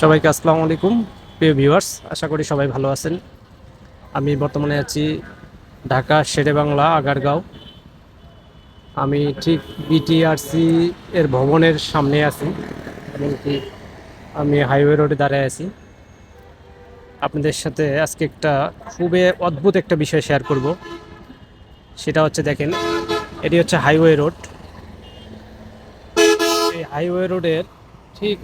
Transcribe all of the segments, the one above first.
সবাইকে আসসালামু আলাইকুম। প্রিয় ভিউয়ার্স, আশা করি সবাই ভালো আছেন। আমি বর্তমানে আছি ঢাকা শেরে বাংলা আগারগাঁও। আমি ঠিক বিটিআরসি এর ভবনের সামনে আছি এমনকি আমি হাইওয়ে রোডে দাঁড়ায় আছি। আপনাদের সাথে আজকে একটা খুবই অদ্ভুত একটা বিষয় শেয়ার করব। সেটা হচ্ছে দেখেন, এটি হচ্ছে হাইওয়ে রোড। এই হাইওয়ে রোডের ঠিক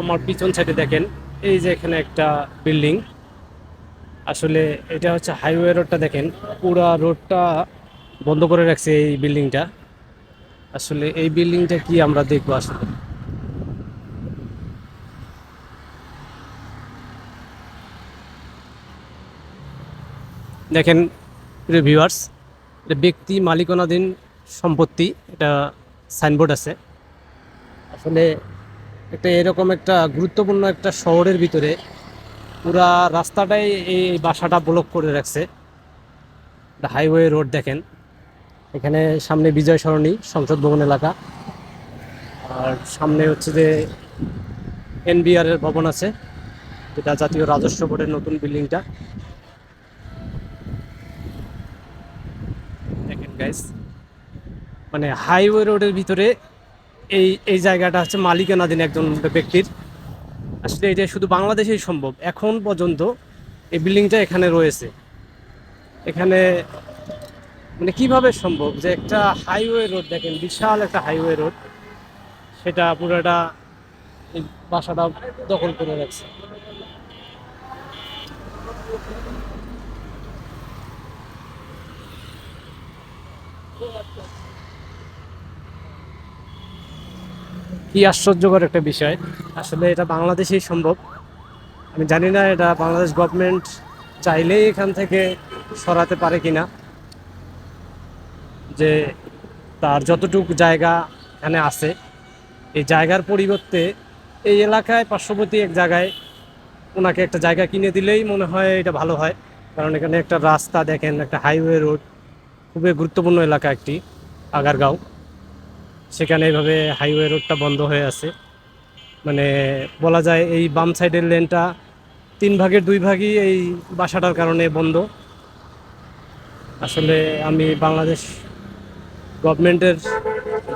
আমার পিছন সাইডে দেখেন, এই যে এখানে একটা বিল্ডিং। আসলে এটা হচ্ছে হাইওয়ে রোডটা দেখেন, পুরা রোডটা বন্ধ করে রাখছে এই বিল্ডিংটা। আসলে এই বিল্ডিংটা কি আমরা দেখব আসলে? দেখেন ভিউয়ার্স এটা ব্যক্তি মালিকানাধীন সম্পত্তি, এটা সাইনবোর্ড আছে। আসলে একটা এরকম একটা গুরুত্বপূর্ণ একটা শহরের ভিতরে পুরা রাস্তাটাই এই বাসাটা ব্লক করে রাখছে। হাইওয়ে রোড দেখেন। এখানে সামনে বিজয় সরণি, সংসদ ভবন এলাকা। আর সামনে হচ্ছে যে এনবিআর এর ভবন আছে, যেটা জাতীয় রাজস্ব বোর্ডের নতুন বিল্ডিংটা। দেখেন গাইস মানে হাইওয়ে রোডের ভিতরে এই এই জায়গাটা হচ্ছে মালিকানাধীন একজন ব্যক্তির। আসলে এটা শুধু বাংলাদেশেই সম্ভব, এখন পর্যন্ত এই বিল্ডিংটা এখানে রয়েছে। এখানে মানে কীভাবে সম্ভব যে একটা হাইওয়ে রোড দেখেন, বিশাল একটা হাইওয়ে রোড, সেটা পুরোটা এই বাসাটা দখল করে রাখছে। কি আশ্চর্যকর একটা বিষয়। আসলে এটা বাংলাদেশেই সম্ভব। আমি জানি না এটা বাংলাদেশ গভর্নমেন্ট চাইলেই এখান থেকে সরাতে পারে কি না যে তার যতটুকু জায়গা এখানে আছে, এই জায়গার পরিবর্তে এই এলাকায় পার্শ্ববর্তী এক জায়গায় ওনাকে একটা জায়গা কিনে দিলেই মনে হয় এটা ভালো হয়। কারণ এখানে একটা রাস্তা দেখেন, একটা হাইওয়ে রোড খুবই গুরুত্বপূর্ণ এলাকা একটি, আগারগাঁও। সেখানে এইভাবে হাইওয়ে রোডটা বন্ধ হয়ে আছে। মানে বলা যায় এই বাম সাইডের লেনটা তিন ভাগের দুই ভাগই এই বাসাটার কারণে বন্ধ। আসলে আমি বাংলাদেশ গভর্নমেন্টের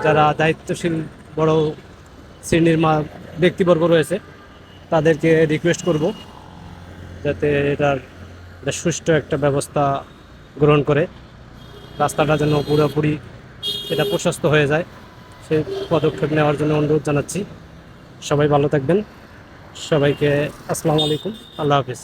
যারা দায়িত্বশীল বড় শ্রেণির মা ব্যক্তিবর্গ রয়েছে, তাদেরকে রিকোয়েস্ট করব যাতে এটার সুষ্ঠু একটা ব্যবস্থা গ্রহণ করে। রাস্তাটা যেন পুরোপুরি এটা প্রশস্ত হয়ে যায়। সেই পদক্ষেপ নেওয়ার জন্য অনুরোধ জানাচ্ছি। সবাই ভালো থাকবেন। সবাইকে আসসালামু আলাইকুম। আল্লাহ হাফিজ।